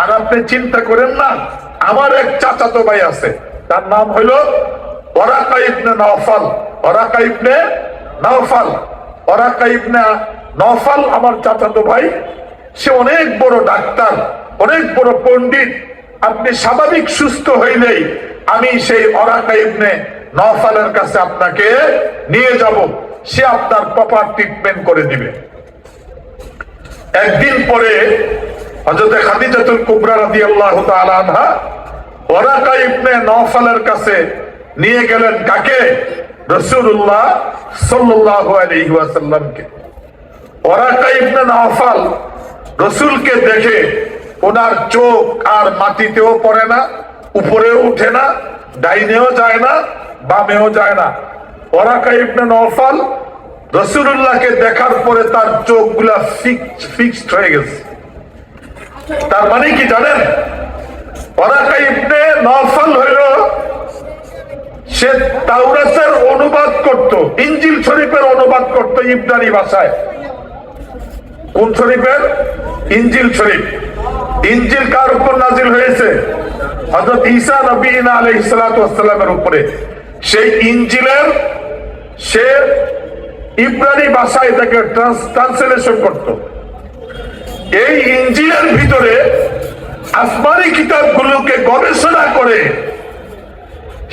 আর আপনি চিন্তা করেন না, আমার এক চাচাতো ভাই আছে, তার নাম হইল Waraqa ibn Nawfal. Waraqa ibn Nawfal. Waraqa ibn Nawfal আমার চাচাতো ভাই, সে অনেক বড় ডাক্তার, অনেক বড় পণ্ডিত। আপনি স্বাভাবিক সুস্থ হইলেই আমি সেই অরাকা ইবনে নওফালের কাছে আপনাকে নিয়ে যাব। সে আপনার প্রপার ট্রিটমেন্ট করে দিবে। একদিন পরে হযরত খাদিজাতুল কুবরা রাদিয়াল্লাহু তাআলা আনহা ওরাকা ইবনে নওফালের কাছে নিয়ে গেলেন কাকে? রাসূলুল্লাহ সাল্লাল্লাহু আলাইহি ওয়াসাল্লামকে। ওরাকা ইবনে নওফাল রসুলকে দেখে ওনার চোখ আর মাটিতেও পড়ে না, উপরেও উঠে না, ডাইনেও যায় না, বামেও যায় না। ওরাকা ইবনে নওফাল রসুল্লাহকে দেখার পরে তার চোখগুলা ফিক্সড হয়ে গেছে। তার মানে কি জানেন? সে অনুবাদ করত ইঞ্জিল শরীফের অনুবাদ করত ইবরানি ভাষায়। কোন শরীফের? ইঞ্জিল শরীফ। ইঞ্জিল কার উপর নাজিল হয়েছে? হযরত ঈসা নবী আলাইহিস উপরে। সেই ইঞ্জিলের সে ইব্রানি ভাষায় এটাকে ট্রান্সলেশন করত। এই ইঞ্জিলের ভিতরে আসমানি কিতাবগুলোকে গবেষণা করে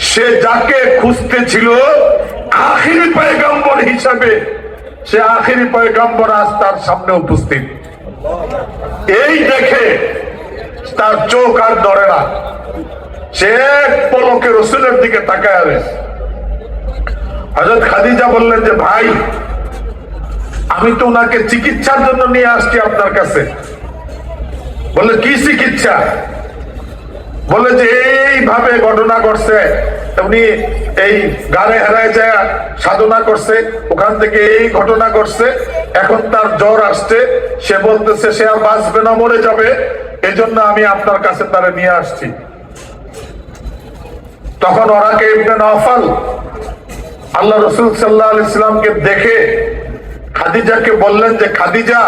সে যাকে খুঁজতে ছিল আখিরি পয়গম্বর হিসাবে, সে আখিরি পয়গম্বর আজ তার সামনে উপস্থিত। এই দেখে তার চোখ আর ধরে না। সে এক পলকে রসুলের দিকে তাকায় হজরত খাদিজা বললেন যে, ভাই আমি তো ওনাকে চিকিৎসার জন্য নিয়ে আসছি আপনার কাছে। বলে, কি চিকিৎসা? বলে যে, এইভাবে ঘটনা ঘটছে। উনি এই গাড়ে হেরায় যায়, সাধনা করছে, ওখান থেকে এই ঘটনা ঘটছে, এখন তার জ্বর আসছে। সে বলতেছে, সে আর বাঁচবে না, মরে যাবে। এজন্য আমি আপনার কাছে তারা নিয়ে আসছি। তখন ওরাকে ইবনে নওফাল, আল্লাহ রসুল সাল্লাহ ইসলামকে দেখে খাদিজাকে বললেন যে, খাদিজা,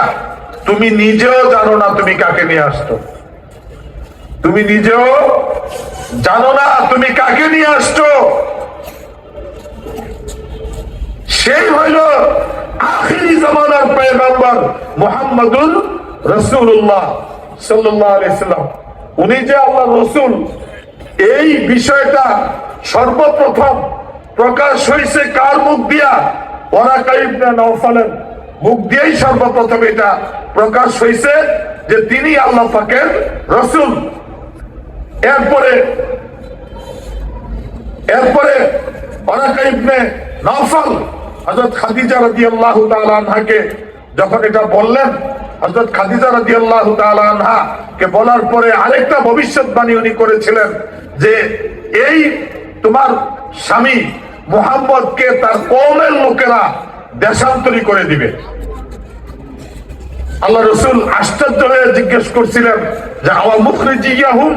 তুমি নিজেও জানো না তুমি কাকে নিয়ে আসতো তুমি নিজেও জানো না তুমি কাকে নিয়ে আসছো। সেই হইল আখিরি জামানার পয়গম্বর মোহাম্মদুল রসুল্লাহ সাল্লাহ আলাইসাল্লাম উনি যে আল্লাহ রসুল, এই বিষয়টা সর্বপ্রথম প্রকাশ হয়েছে কার মুখ দিয়া? ওরা কাইবনা নওফালের মুখ দিয়েই সর্বপ্রথম এটা প্রকাশ হয়েছে যে তিনি আল্লাহ পাকের রসুল। এরপরে এরপরে অনাকা ইবনে নওফাল হযরত খাদিজা রাদিয়াল্লাহু তাআলা আনহাকে যখন এটা বললেন, হযরত খাদিজা রাদিয়াল্লাহু তাআলা আনহা কে বলার পরে আরেকটা ভবিষ্যৎবাণী উনি করেছিলেন যে এই তোমার স্বামী মুহাম্মদকে তার কওমের লোকেরা দেশান্তরী করে দিবে। আল্লাহ রসুল আশ্চর্য হয়ে জিজ্ঞেস করছিলেন, যে আমার মুখরিজি ইয়াহুম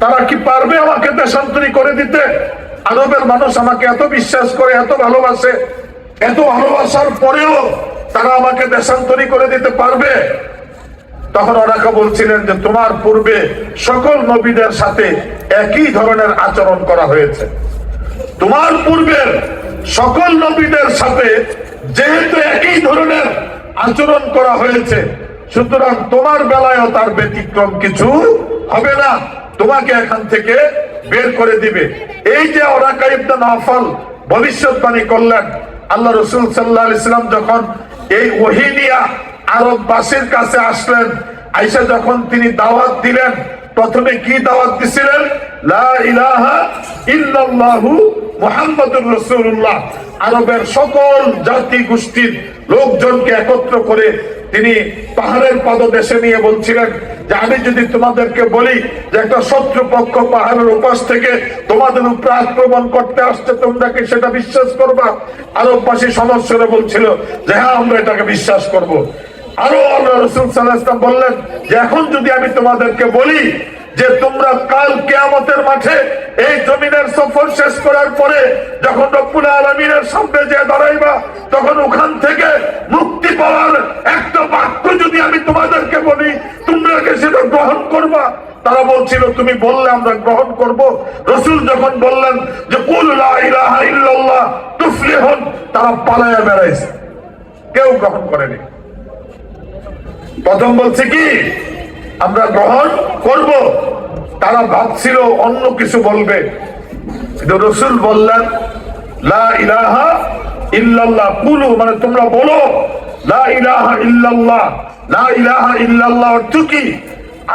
তারা কি পারবে আমাকে দেশান্তরী করে দিতে? আরবের মানুষ আমাকে এত বিশ্বাস করে, এত ভালোবাসে, এত ভালোবাসার পরেও তারা আমাকে দেশান্তরী করে দিতে পারবে? তখন ওনাকে বলছিলেন যে, তোমার পূর্বে সকল নবীদের সাথে একই ধরনের আচরণ করা হয়েছে। তোমার পূর্বের সকল নবীদের সাথে যেহেতু একই ধরনের আচরণ করা হয়েছে, সুতরাং তোমার বেলায়ও তার ব্যতিক্রম কিছু হবে না। তোমাকে এখান থেকে বের করে দিবে। এই যে ওরা কাইবদা নাফল ভবিষ্যৎবাণী করলেন, আল্লাহ রসুল সাল্লাহ ইসলাম যখন এই ওহিনিয়া আরববাসীর কাছে আসলেন আইসা যখন তিনি দাওয়াত দিলেন, প্রথমে কি দাওয়াত দিছিলেন? লা ইলাহা মুহাম্মাদুর রাসূলুল্লাহ আরবের সকল জাতি গোষ্ঠীর লোকজনকে একত্র করে তিনি পাহাড়ের পাদদেশে নিয়ে বলছিলেন যে আমি যদি তোমাদেরকে বলি যে একটা শত্রুপক্ষ পাহাড়ের উপাস থেকে তোমাদের উপরে আক্রমণ করতে আসছে, তোমরা কি সেটা বিশ্বাস করবা আরববাসী সমস্যারে বলছিল যে হ্যাঁ আমরা এটাকে বিশ্বাস করব। আরও আল্লাহ রসুল সাল্লাহ বললেন যে এখন যদি আমি তোমাদেরকে বলি যে তোমরা কাল কেয়ামতের মাঠে এই জমিনের সফর শেষ করার পরে যখন রব্বুল আলমিনের সামনে যে দাঁড়াইবা, তখন ওখান থেকে মুক্তি পাওয়ার একটা বাক্য যদি আমি তোমাদেরকে বলি, তোমরা কি সেটা গ্রহণ করবা? তারা বলছিল, তুমি বললে আমরা গ্রহণ করব। রসুল যখন বললেন যে তুফলিহুন, তারা পালায়া বেড়াইছে। কেউ গ্রহণ করেনি। প্রথম বলছে কি? আমরা গ্রহণ করব। তারা ভাবছিল অন্য কিছু বলবে। রসুল বললেন ইলাহা ইল্লাল্লাহ, কুলু মানে তোমরা বলো ইলাহা ইলাহা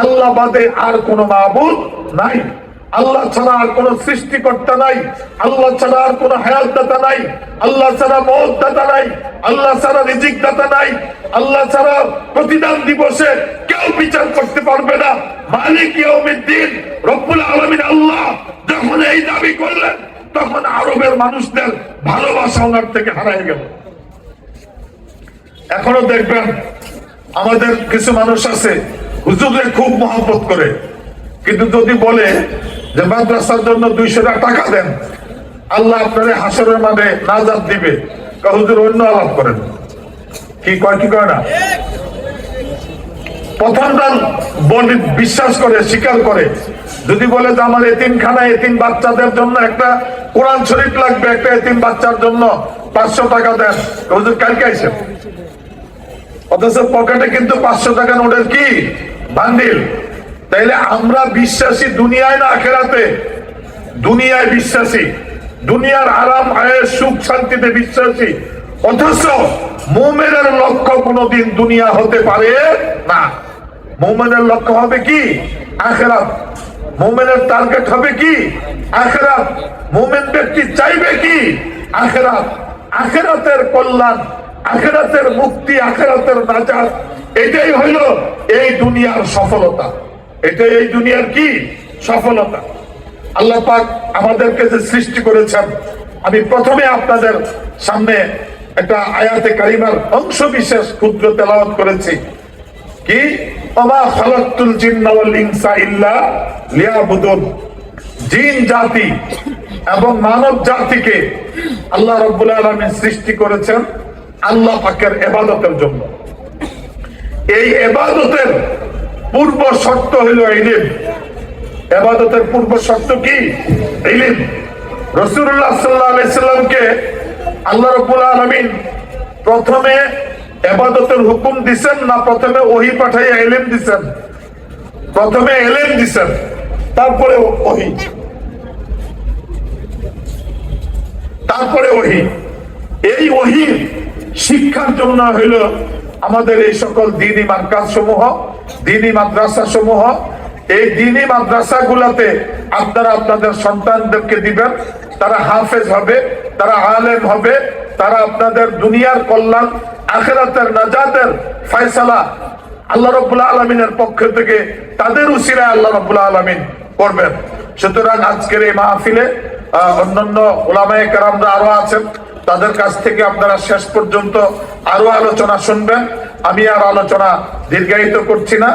আল্লাহ বাদে আর কোন নাই। আল্লাহ ছাড়া আর কোন সৃষ্টিকর্তা নাই। আল্লাহ ছাড়া আর কোন হায়াত দাতা নাই। আল্লাহ ছাড়া মত নাই। আল্লাহ ছাড়া রিজিক দাতা নাই। আল্লাহ ছাড়া প্রতিদান দিবসে বিচার করতে পারবে না। মালিক ইয়ৌমিদ্দিন রব্বুল আলামিন আল্লাহ যখন এই দাবি করলেন, তখন আরবের মানুষদের ভালোবাসা ওনার থেকে হারাই গেল। এখনও দেখবেন, আমাদের কিছু মানুষ আছে হুজুরে খুব মহব্বত করে। কিন্তু যদি বলে যে, মাদ্রাসার জন্য দুইশো টাকা দেন, আল্লাহ আপনার হাসরের মানে নাজাদ দিবে। হুজুর অন্য আলাপ করেন। কি কয় কি কয় না? প্রথমটা বলি বিশ্বাস করে, স্বীকার করে। যদি বলে যে আমার এতিমখানা, এতিম বাচ্চাদের জন্য একটা কোরআন শরীফ লাগবে, একটা এতিম বাচ্চার জন্য পাঁচশো টাকা দেন। হুজুর, কালকে আইসেন? অথচ পকেটে কিন্তু পাঁচশো টাকা নোটের কি? বান্ডিল। তাইলে আমরা বিশ্বাসী দুনিয়ায় না আখেরাতে? দুনিয়ায় বিশ্বাসী। দুনিয়ার আরাম, আয়ের সুখ, শান্তিতে বিশ্বাসী। অথচ মোমেনের লক্ষ্য কোনোদিন দুনিয়া হতে পারে না। মোমেনের লক্ষ্য হবে কি? আখেরাত। মোমেনের টার্গেট হবে কি? আখেরাত। মোমেন ব্যক্তি চাইবে কি? আখেরাত। আখেরাতের কল্যাণ, আখেরাতের মুক্তি, আখেরাতের নাজাত, এটাই হইল এই দুনিয়ার সফলতা। এটাই এই দুনিয়ার কি? সফলতা। আল্লাহ পাক আমাদেরকে যে সৃষ্টি করেছেন, আমি প্রথমে আপনাদের সামনে একটা আয়াতে কারিমার অংশ বিশেষ ক্ষুদ্র তেলাওয়াত করেছি। কি? জিন জাতি এবং মানব জাতিকে আল্লাহ রাব্বুল আলামিন সৃষ্টি করেছেন আল্লাহ পাকের ইবাদতের জন্য। এই ইবাদতের পূর্ব শর্ত হইল ইলম। এবাদতের পূর্ব শর্ত কি? ইলিম। রসুল্লাহ সাল্লাহ আলাইসাল্লামকে আল্লাহ রবুল আলমিন প্রথমে এবাদতের হুকুম দিছেন না প্রথমে ওহি পাঠাইয়া এলেম দিছেন? প্রথমে এলেম দিছেন, তারপরে ওহি। তারপরে ওহি। এই ওহি শিক্ষার জন্য হইল আমাদের এই সকল দিনী মার্কাজ সমূহ দিনী মাদ্রাসা সমূহ এই দিনী মাদ্রাসা গুলাতে আপনারা আপনাদের সন্তানদেরকে দিবেন, তারা হাফেজ হবে, তারা আলেম হবে তারা আপনাদের দুনিয়ার কল্যাণ, আখেরাতের নাজাতের ফয়সালা আল্লাহ রব্বুল্লাহ আলমিনের পক্ষ থেকে তাদের উসিরায় আল্লাহ রব্বুল্লাহ আলমিন করবেন। সুতরাং আজকের এই মাহফিলে অন্যান্য ওলামায়ে কেরামরা আরও আছেন। তাদের কাছ থেকে আপনারা শেষ পর্যন্ত আরও আলোচনা শুনবেন। আমি আর আলোচনা দীর্ঘায়িত করছি না।